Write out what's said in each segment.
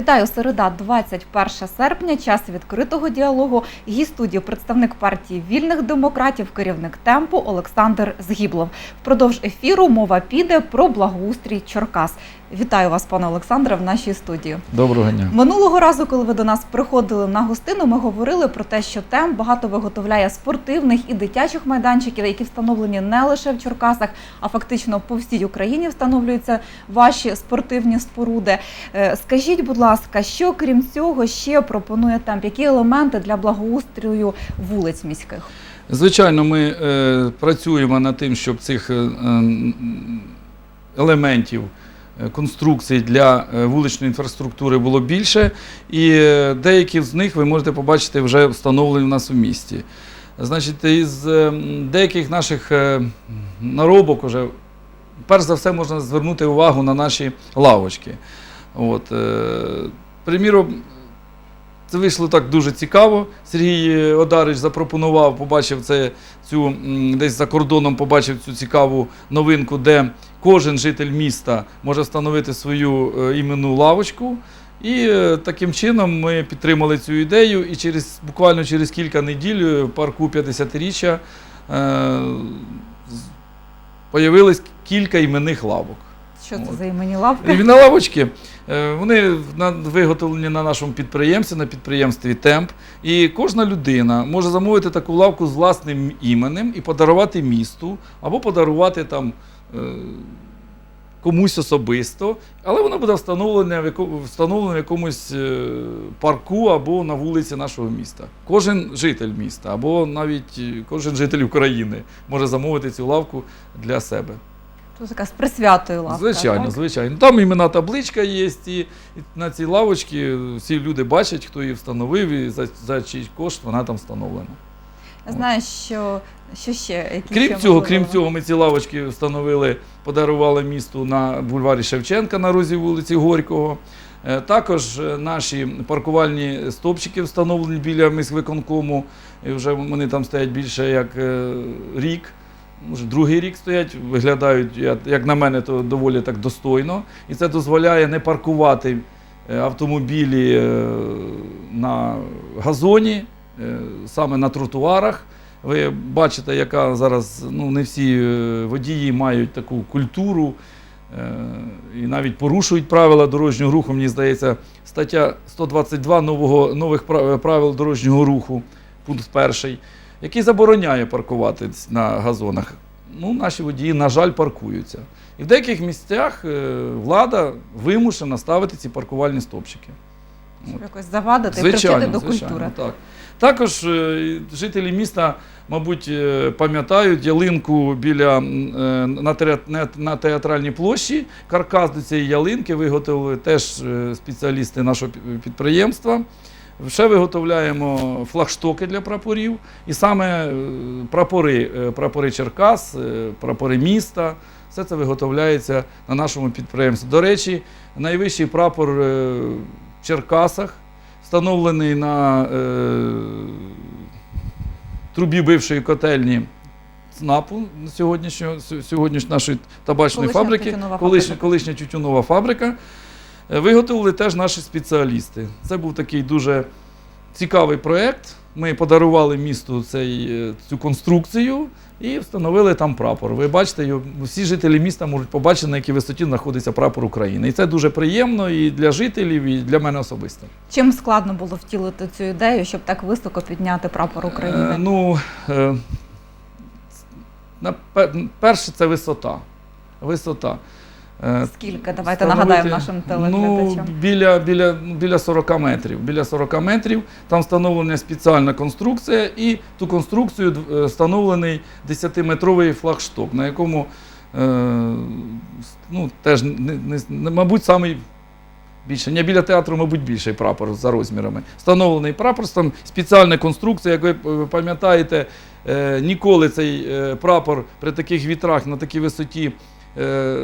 Вітаю, середа, 21 серпня, час відкритого діалогу. Гість студії представник партії вільних демократів, керівник темпу Олександр Згіблов. Впродовж ефіру мова піде про благоустрій Черкас. Вітаю вас, пане Олександре, в нашій студії. Доброго дня. Минулого разу, коли ви до нас приходили на гостину, ми говорили про те, що темп багато виготовляє спортивних і дитячих майданчиків, які встановлені не лише в Черкасах, а фактично по всій Україні встановлюються ваші спортивні споруди. Е, Скажіть, будь ласка, що крім цього ще пропонує темп? Які елементи для благоустрою вулиць міських? Звичайно, ми е, працюємо над тим, щоб цих е, елементів. е, Конструкцій для е, вуличної інфраструктури було більше, і е, деякі з них ви можете побачити вже встановлені у нас в місті. Значить, із деяких наших наробок уже, перш за все, можна звернути увагу на наші лавочки. От, е, приміром, це вийшло так дуже цікаво. Сергій Одарич запропонував, побачив це цю десь за кордоном, побачив цю цікаву новинку, де кожен житель міста може встановити свою е, іменну лавочку. І е, таким чином ми підтримали цю ідею, і через буквально через кілька неділь е, в парку 50-річчя е, появилось кілька іменних лавок. Що це за імені лавки? І лавочки е, вони виготовлені на нашому підприємстві, на підприємстві Темп. І кожна людина може замовити таку лавку з власним іменем і подарувати місту, або подарувати там е, комусь особисто, але вона буде встановлена в, яко- встановлена в якомусь е, парку або на вулиці нашого міста. Кожен житель міста, або навіть кожен житель України може замовити цю лавку для себе. Це така з присвятою лавка. Звичайно, так? звичайно. Там імена табличка є, і, і на цій лавочці всі люди бачать, хто її встановив, і за, за чий кошт вона там встановлена. Я знаю, що, що ще. Які Крім ще цього, крім цього, ми ці лавочки встановили, подарували місту на бульварі Шевченка на розі вулиці Горького. Е, Також е, наші паркувальні стовпчики встановлені біля міськвиконкому. І вже вони там стоять більше як е, рік. Може, другий рік стоять, виглядають, як на мене, то доволі так достойно. І це дозволяє не паркувати е, автомобілі е, на газоні, е, саме на тротуарах. Ви бачите, яка зараз ну, не всі водії мають таку культуру і навіть порушують правила дорожнього руху. Мені здається, стаття 122 нового, нових правил дорожнього руху, пункт перший, який забороняє паркувати на газонах. Ну, наші водії, на жаль, паркуються. І в деяких місцях е, влада вимушена ставити ці паркувальні стопчики. Щоб якось завадити, привчити до культури. Так. Також е, жителі міста, мабуть, е, пам'ятають ялинку біля на, театральній площі. Каркас до цієї ялинки виготовили теж спеціалісти нашого підприємства. Ще виготовляємо флагштоки для прапорів, і саме е, прапори, е, прапори Черкас, е, прапори міста. Все це виготовляється на нашому підприємстві. До речі, найвищий прапор в Черкасах встановлений на трубі бившої котельні ЦНАПу сьогоднішньої нашої табачної Колишня фабрики, колишня, фабрика. колишня тютюнова фабрика. Е, Виготовили теж наші спеціалісти. Це був такий дуже цікавий проєкт. Ми подарували місту цей, е, цю конструкцію і встановили там прапор. Ви бачите, всі жителі міста можуть побачити, на якій висоті знаходиться прапор України. І це дуже приємно і для жителів, і для мене особисто. Чим складно було втілити цю ідею, щоб так високо підняти прапор України? Е, ну, е, перше, це висота. Висота. Скільки? Давайте нагадаємо нашим телеглядачам. Ну, біля, біля, біля 40 метрів. Біля 40 метрів там встановлена спеціальна конструкція, і ту конструкцію е, встановлений 10-метровий флагшток, на якому е, ну, теж, не, не, мабуть, самий більше. Не біля театру, мабуть, більший прапор за розмірами. Встановлений прапор, там спеціальна конструкція, як ви е, пам'ятаєте, е, ніколи цей прапор при таких вітрах на такій висоті. е,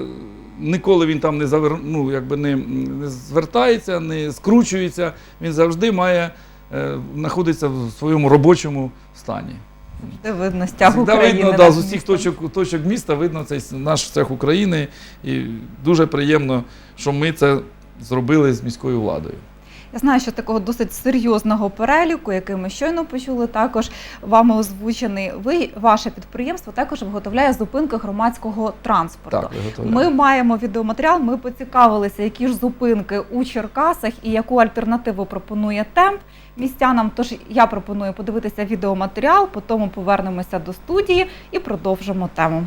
Ніколи він там не завер... ну, якби не, не звертається, не скручується. Він завжди має е, знаходиться в своєму робочому стані. Де видно стяг Завжди України. видно, да, з усіх точок, точок міста видно цей наш цех України. І дуже приємно, що ми це зробили з міською владою. Я знаю, що такого досить серйозного переліку, який ми щойно почули, також вами озвучений. Ви ваше підприємство також виготовляє зупинки громадського транспорту. Так. Ми маємо відеоматеріал. Ми поцікавилися, які ж зупинки у Черкасах і яку альтернативу пропонує темп містянам. Тож я пропоную подивитися відеоматеріал, потім повернемося до студії і продовжимо тему.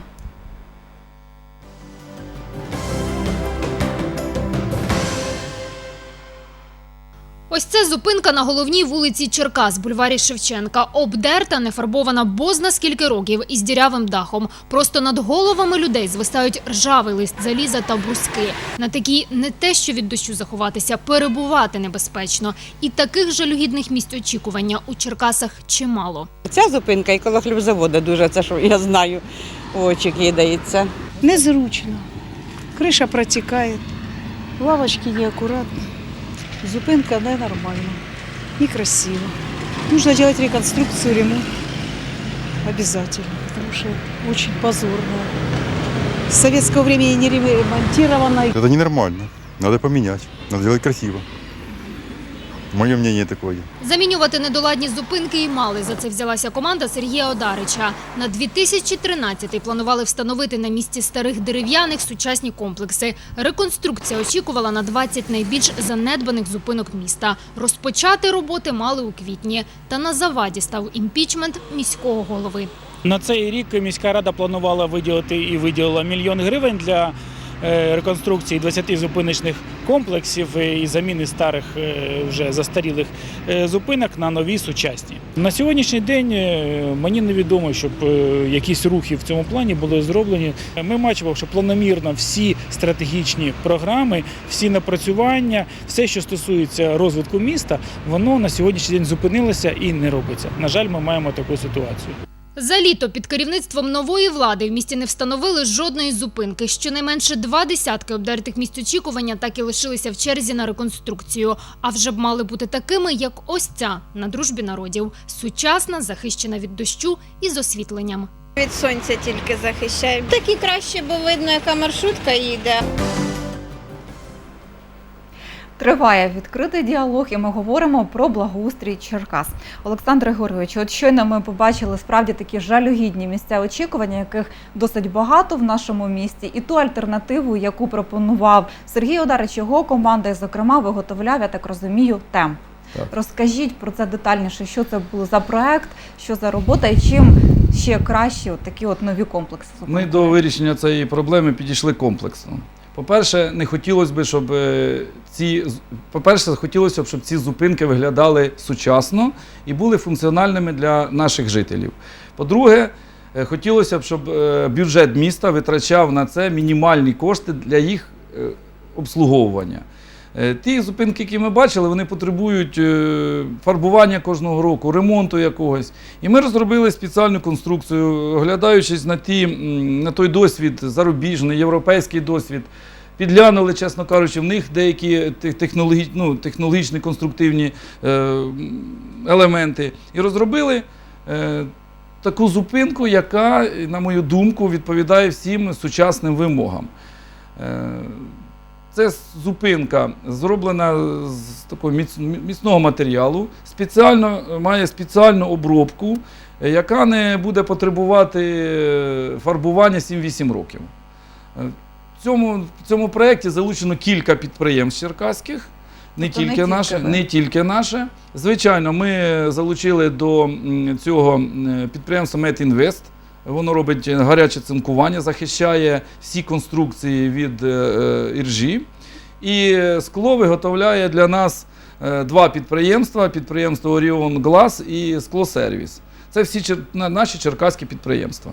Ось це зупинка на головній вулиці Черкас, бульварі Шевченка. Обдерта, нефарбована бозна скільки років із дірявим дахом. Просто над головами людей звисають ржавий лист заліза та бруски. На такій не те, що від дощу заховатися, перебувати небезпечно. І таких жалюгідних місць очікування у Черкасах чимало. Ця зупинка і коло хлібзаводу дуже, це що я знаю, в очі кидається. Незручно. Криша протікає, лавочки неаккуратні. Зупинка ненормальна, некрасиво. Нужно делать реконструкцию, ремонт. Обязательно, потому что очень позорно. С советского времени не ремонтировано. Это ненормально. Надо поменять. Надо делать красиво. Мое мнение такое. Замінювати недоладні зупинки і мали. За це взялася команда Сергія Одарича. На 2013-й планували встановити на місці старих дерев'яних сучасні комплекси. Реконструкція очікувала на 20 найбільш занедбаних зупинок міста. Розпочати роботи мали у квітні. Та на заваді став імпічмент міського голови. На цей рік міська рада планувала виділити і виділила мільйон гривень для е, реконструкції 20 зупиночних комплексів і заміни старих е, вже застарілих е, зупинок на нові сучасні. На сьогоднішній день е, мені невідомо, щоб якісь рухи в цьому плані були зроблені. Ми бачимо, що планомірно всі стратегічні програми, всі напрацювання, все, що стосується розвитку міста, воно на сьогоднішній день зупинилося і не робиться. На жаль, ми маємо таку ситуацію. За літо під керівництвом нової влади в місті не встановили жодної зупинки. Щонайменше два десятки обдертих місць очікування так і лишилися в черзі на реконструкцію. А вже б мали бути такими, як ось ця на дружбі народів. Сучасна, захищена від дощу і з освітленням. Від сонця тільки захищає. Так і краще, бо видно, яка маршрутка їде. Триває відкритий діалог, і ми говоримо про благоустрій Черкас. Олександр Григорович, от щойно ми побачили справді такі жалюгідні місця очікування, яких досить багато в нашому місті, і ту альтернативу, яку пропонував Сергій Одарич, його команда, і зокрема виготовляв, я так розумію, темп. Так. Розкажіть про це детальніше, що це було за проект, що за робота, і чим ще краще от такі от нові комплекси. Ми до вирішення цієї проблеми підійшли комплексно. По-перше, не хотілося б, щоб е, ці по-перше, хотілося б, щоб ці зупинки виглядали сучасно і були функціональними для наших жителів. По-друге, е, хотілося б, щоб е, бюджет міста витрачав на це мінімальні кошти для їх обслуговування. Е, Ті зупинки, які ми бачили, вони потребують е, фарбування кожного року, ремонту якогось. І ми розробили спеціальну конструкцію, оглядаючись на, ті, на той досвід, зарубіжний, європейський досвід. Підглянули, чесно кажучи, в них деякі те- технологі, ну, технологічні конструктивні е, елементи. І розробили таку зупинку, яка, на мою думку, відповідає всім сучасним вимогам. Це зупинка зроблена з такого міцного матеріалу, спеціально, має спеціальну обробку, яка не буде потребувати е, фарбування 7-8 років. Е, В цьому, в цьому проєкті залучено кілька підприємств черкаських. Не Тобто не тільки, тільки наше, не тільки наше. Звичайно, ми залучили до цього підприємства Метінвест. Воно робить гаряче цинкування, захищає всі конструкції від е, е, іржі. І е, скло виготовляє для нас е, два підприємства: підприємство Оріон Глас і Склосервіс. Це всі наші черкаські підприємства.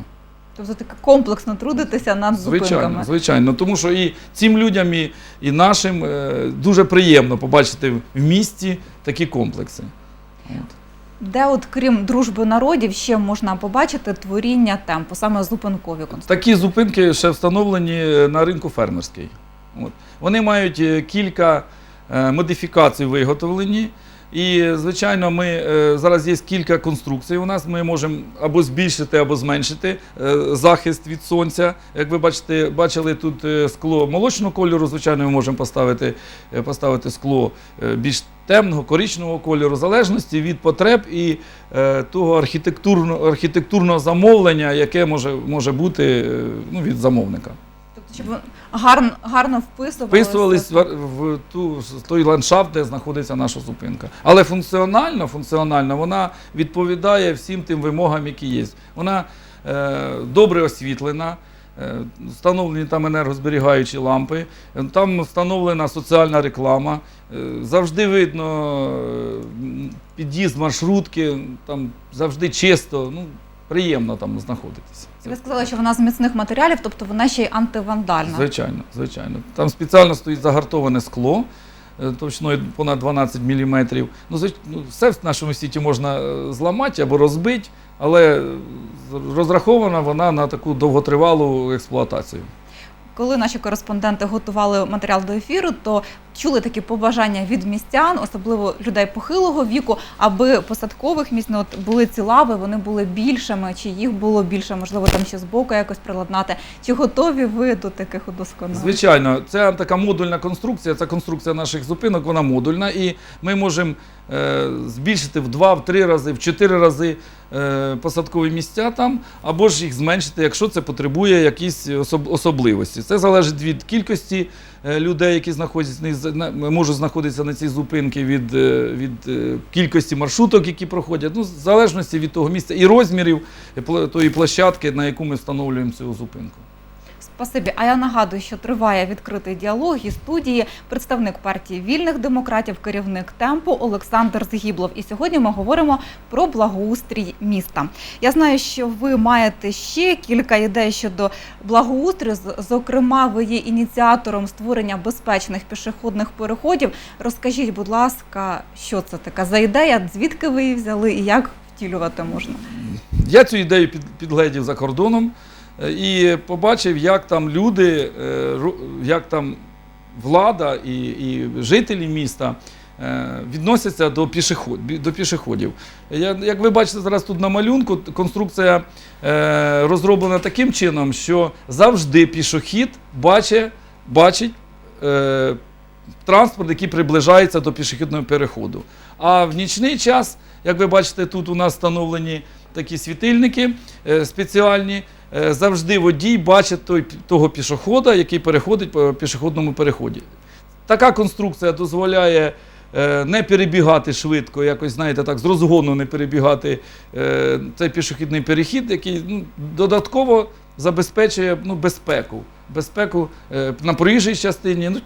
Тобто таке комплексно трудитися над Звичайно, зупинками. звичайно. Тому що і цим людям, і, і нашим е, дуже приємно побачити в місті такі комплекси. От. Де, от крім дружби народів, ще можна побачити творіння темпу, саме зупинкові конструкції. Такі зупинки ще встановлені на ринку фермерський. От. Вони мають е, кілька е, модифікацій виготовлені. І, звичайно, ми е, зараз є кілька конструкцій. У нас ми можемо або збільшити, або зменшити е, захист від сонця. Як ви бачите, бачили тут е, скло молочного кольору. Звичайно, ми можемо поставити, поставити скло більш темного, коричневого кольору, залежності від потреб і того архітектурного, архітектурного замовлення, яке може, може бути ну, від замовника. Щоб гарно, гарно вписувалися. В, в ту, в той ландшафт, де знаходиться наша зупинка. Але функціонально, функціонально вона відповідає всім тим вимогам, які є. Вона е, добре освітлена. е, Встановлені там енергозберігаючі лампи, е, там встановлена соціальна реклама. е, Завжди видно під'їзд маршрутки, там завжди чисто, ну, приємно там знаходитися. Ви сказали, що вона з міцних матеріалів, тобто вона ще й антивандальна. Звичайно, звичайно. Там спеціально стоїть загартоване скло е, товщиною понад 12 мм. Ну, ну, все в нашому світі можна е, зламати або розбити, але е, розрахована вона на таку довготривалу експлуатацію. Коли наші кореспонденти готували матеріал до ефіру, то чули такі побажання від містян, особливо людей похилого віку, аби посадкових місць ну, от були ці лави, вони були більшими, чи їх було більше, можливо, там ще збоку якось приладнати. Чи готові ви до таких удосконалень? Звичайно, це така модульна конструкція, це конструкція наших зупинок, вона модульна, і ми можемо е, збільшити в два, в три рази, в чотири рази е, посадкові місця там, або ж їх зменшити, якщо це потребує якісь особ- особливості. Це залежить від кількості людей, які знаходяться на- на- можуть знаходитися на цій зупинці, від, е, від е, кількості маршруток, які проходять, ну, в залежності від того місця і розмірів е, тої площадки, на яку ми встановлюємо цю зупинку. Спасибі. А я нагадую, що триває відкритий діалог і студії представник партії вільних демократів, керівник темпу Олександр Згіблов. І сьогодні ми говоримо про благоустрій міста. Я знаю, що ви маєте ще кілька ідей щодо благоустрою. Зокрема, ви є ініціатором створення безпечних пішохідних переходів. Розкажіть, будь ласка, що це така за ідея, звідки ви її взяли і як втілювати можна? Я цю ідею під, підгледів за кордоном і побачив, як там люди, е, як там влада і, і жителі міста е, відносяться до, пішоход, до пішоходів. Як ви бачите зараз тут на малюнку, конструкція е, розроблена таким чином, що завжди пішохід бачить, бачить е, транспорт, який приближається до пішохідного переходу. А в нічний час, як ви бачите, тут у нас встановлені такі світильники е, спеціальні. Е, Завжди водій бачить той, того пішохода, який переходить по пішохідному переході. Така конструкція дозволяє е, не перебігати швидко, якось, знаєте, так, з розгону не перебігати е, цей пішохідний перехід, який ну, додатково забезпечує ну, безпеку. Безпеку на проїжджій частині, ну,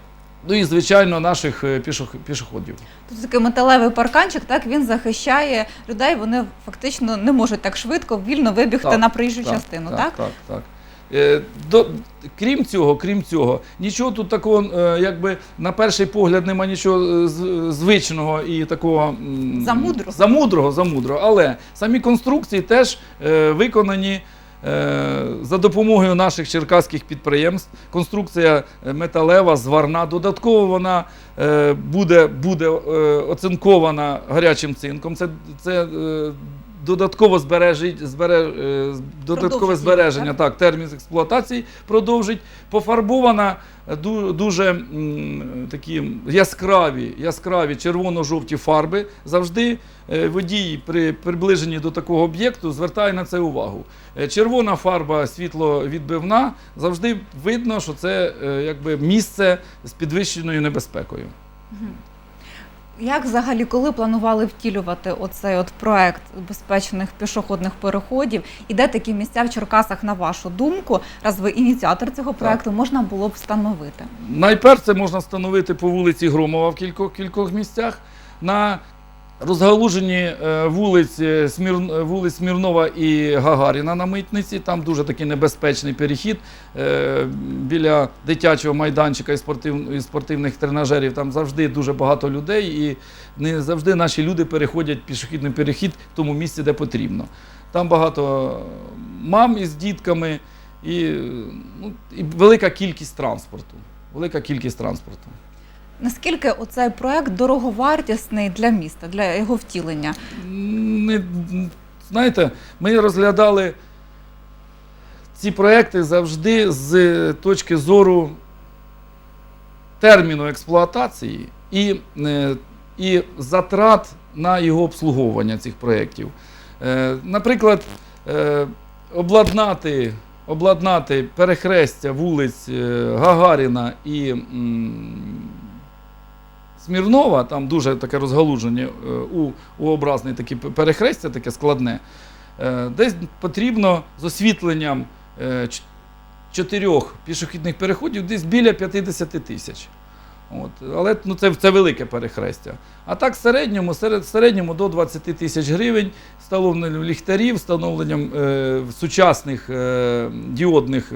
ну і, звичайно, наших е, пішох- пішоходів. Тут такий металевий парканчик, так він захищає людей. Вони фактично не можуть так швидко вільно вибігти Так, на проїжджу частину, так? Так, так. Е, до, крім цього, крім цього, нічого тут такого, е, якби на перший погляд нема нічого е, звичного і такого Замудрого. замудрого, замудрого. Але самі конструкції теж е, виконані. Е, За допомогою наших черкаських підприємств конструкція е, металева, зварна. Додатково вона е, буде, буде оцинкована гарячим цинком. Це, це додатково збережить, збере, е, додаткове збереження, так, термін експлуатації продовжить. Пофарбована е, дуже м, такі яскраві, яскраві червоно-жовті фарби. Завжди е, водій при приближенні до такого об'єкту звертає на це увагу. Червона фарба світловідбивна, завжди видно, що це якби місце з підвищеною небезпекою. Як взагалі, коли планували втілювати оцей от проект безпечних пішохідних переходів, і де такі місця в Черкасах, на вашу думку, раз ви ініціатор цього проекту, можна було б встановити? Найперше можна встановити по вулиці Громова в кількох, кількох місцях. На розгалуженні е, вулиць, е, Смір, вулиць Смірнова і Гагаріна на митниці. Там дуже такий небезпечний перехід е, біля дитячого майданчика і, спортив, і спортивних тренажерів. Там завжди дуже багато людей, і не завжди наші люди переходять пішохідний перехід в тому місці, де потрібно. Там багато мам із дітками і, ну, і велика кількість транспорту. Велика кількість транспорту. Наскільки оцей проект дороговартісний для міста, для його втілення? Не, знаєте, ми розглядали ці проекти завжди з точки зору терміну експлуатації і, е, і затрат на його обслуговування цих проєктів. Е, Наприклад, е, обладнати, обладнати перехрестя вулиць е, Гагаріна і Смірнова, там дуже таке розгалуження е, у, у образний такі перехрестя, таке складне. Е, Десь потрібно з освітленням е, чотирьох пішохідних переходів десь біля 50 тисяч. От. Але ну, це, це велике перехрестя. А так, в середньому, серед, середньому до 20 тисяч гривень встановленням ліхтарів, встановленням е, сучасних е, діодних,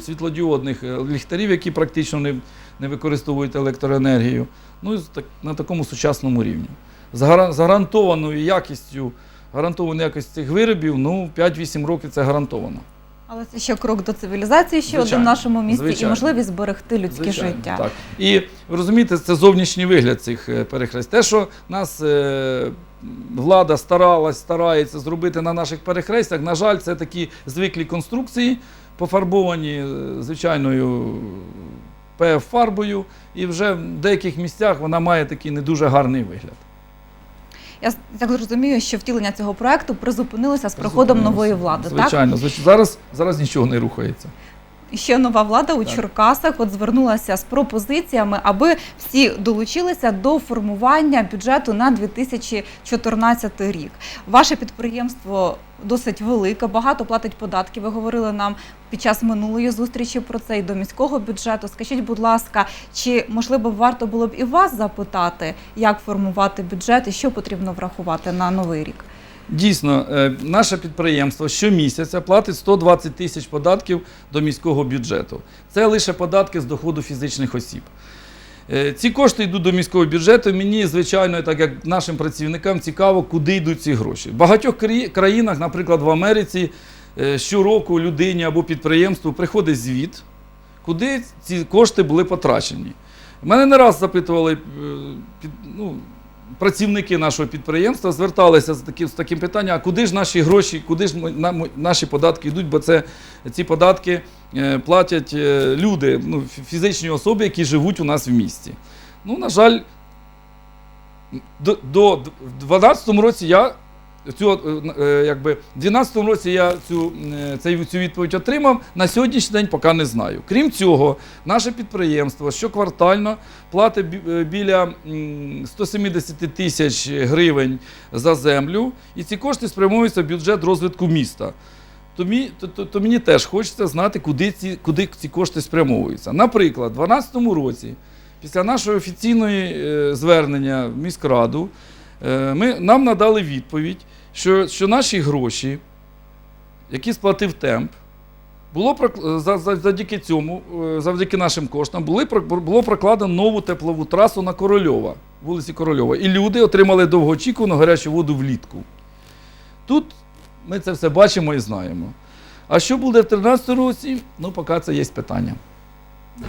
світлодіодних ліхтарів, які практично не, не використовують електроенергію. Ну, і на такому сучасному рівні. З гарантованою якістю, гарантованою якістю цих виробів, ну, 5-8 років це гарантовано. Але це ще крок до цивілізації, ще один в нашому місті, звичайно. і можливість зберегти людське Звичайно, життя. Так. І ви розумієте, це зовнішній вигляд цих е, перехрест. Те, що нас е, влада старалась, старається зробити на наших перехрестях, на жаль, це такі звиклі конструкції, пофарбовані е, звичайною ПФ-фарбою, і вже в деяких місцях вона має такий не дуже гарний вигляд. Я так розумію, що втілення цього проекту призупинилося з приходом нової влади. Так Звичайно, звичайно. Зараз, зараз нічого не рухається. Ще нова влада у Так. Черкасах от звернулася з пропозиціями, аби всі долучилися до формування бюджету на 2014 рік. Ваше підприємство досить велике, багато платить податки. Ви говорили нам під час минулої зустрічі про це і до міського бюджету. Скажіть, будь ласка, чи можливо варто було б і вас запитати, як формувати бюджет і що потрібно врахувати на новий рік? Дійсно, е, наше підприємство щомісяця платить 120 тисяч податків до міського бюджету. Це лише податки з доходу фізичних осіб. Е, Ці кошти йдуть до міського бюджету. Мені, звичайно, так як нашим працівникам цікаво, куди йдуть ці гроші. В багатьох країнах, наприклад, в Америці, е, щороку людині або підприємству приходить звіт, куди ці кошти були потрачені. Мене не раз запитували ну, працівники нашого підприємства, зверталися з таким, з таким питанням, а куди ж наші гроші, куди ж наші податки йдуть, бо це ці податки е, платять е, люди, ну, фізичні особи, які живуть у нас в місті. Ну, на жаль, до, до 2012 році я цю, е, е, якби, в 12 році я цю, е, цей- цю відповідь отримав. На сьогоднішній день поки не знаю. Крім цього, наше підприємство щоквартально платить біля 170 тисяч гривень за землю, і ці кошти спрямуються в бюджет розвитку міста. То, мі, то, то, то мені теж хочеться знати, куди ці, куди ці кошти спрямовуються. Наприклад, у 2012 році, після нашого офіційної е, звернення в міськраду, ми, нам надали відповідь, що, що наші гроші, які сплатив темп, було за- завдяки цьому, е, завдяки нашим коштам, були, було прокладено нову теплову трасу на Корольова, вулиці Корольова. І люди отримали довгоочікувану гарячу воду влітку. Тут ми це все бачимо і знаємо. А що буде в 2013 році? Ну, поки це є питання.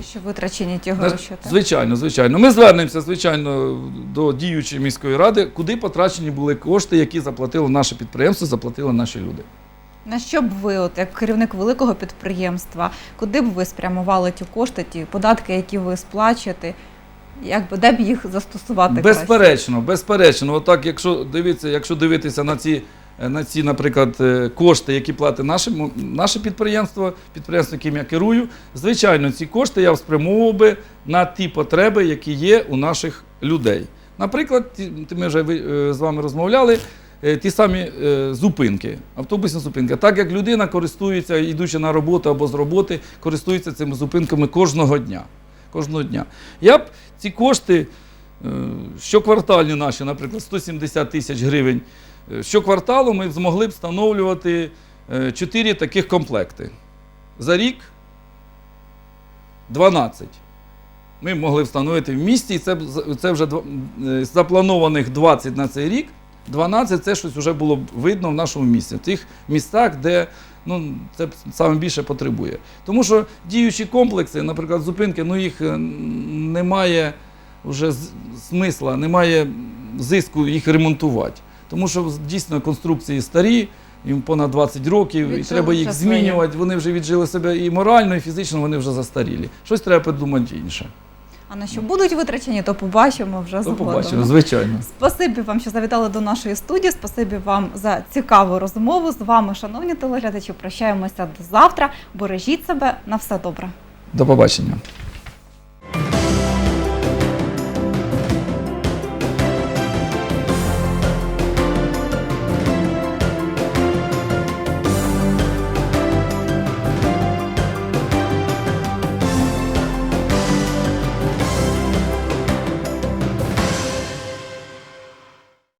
Що витрачені ті гроші? так? Звичайно, звичайно. Ми звернемося, звичайно, до діючої міської ради, куди потрачені були кошти, які заплатило наше підприємство, заплатили наші люди. На що б ви, от як керівник великого підприємства, куди б ви спрямували ті кошти, ті податки, які ви сплачуєте? Як би де б їх застосувати? краще? Безперечно, безперечно. Отак, якщо дивитися, якщо дивитися на ці, на ці, наприклад, е, кошти, які платить наше, наше підприємство, підприємство, яким я керую, звичайно, ці кошти я спрямовував би на ті потреби, які є у наших людей. Наприклад, ми вже е, з вами розмовляли. е, Ті самі е, зупинки, автобусні зупинки. Так як людина користується, йдучи на роботу або з роботи, користується цими зупинками кожного дня. Кожного дня. Я б ці кошти Е, Щоквартальні наші, наприклад, 170 тисяч гривень. Е, Щокварталу ми змогли б встановлювати 4 таких комплекти. За рік 12. Ми могли встановити в місті, і це, це вже е, запланованих 20 на цей рік. 12 це щось вже було видно в нашому місті, в тих містах, де ну, це саме більше потребує. Тому що діючі комплекси, наприклад, зупинки, ну їх е, немає вже смисла, немає зиску їх ремонтувати. Тому що дійсно конструкції старі, їм понад 20 років, і треба їх вже змінювати. Вони вже віджили себе і морально, і фізично вони вже застарілі. Щось треба придумати інше. А на що будуть витрачені, то побачимо вже То згодом. побачимо, звичайно. Спасибі вам, що завітали до нашої студії. Спасибі вам за цікаву розмову. З вами, шановні телеглядачі, прощаємося до завтра. Бережіть себе на все добре. До побачення.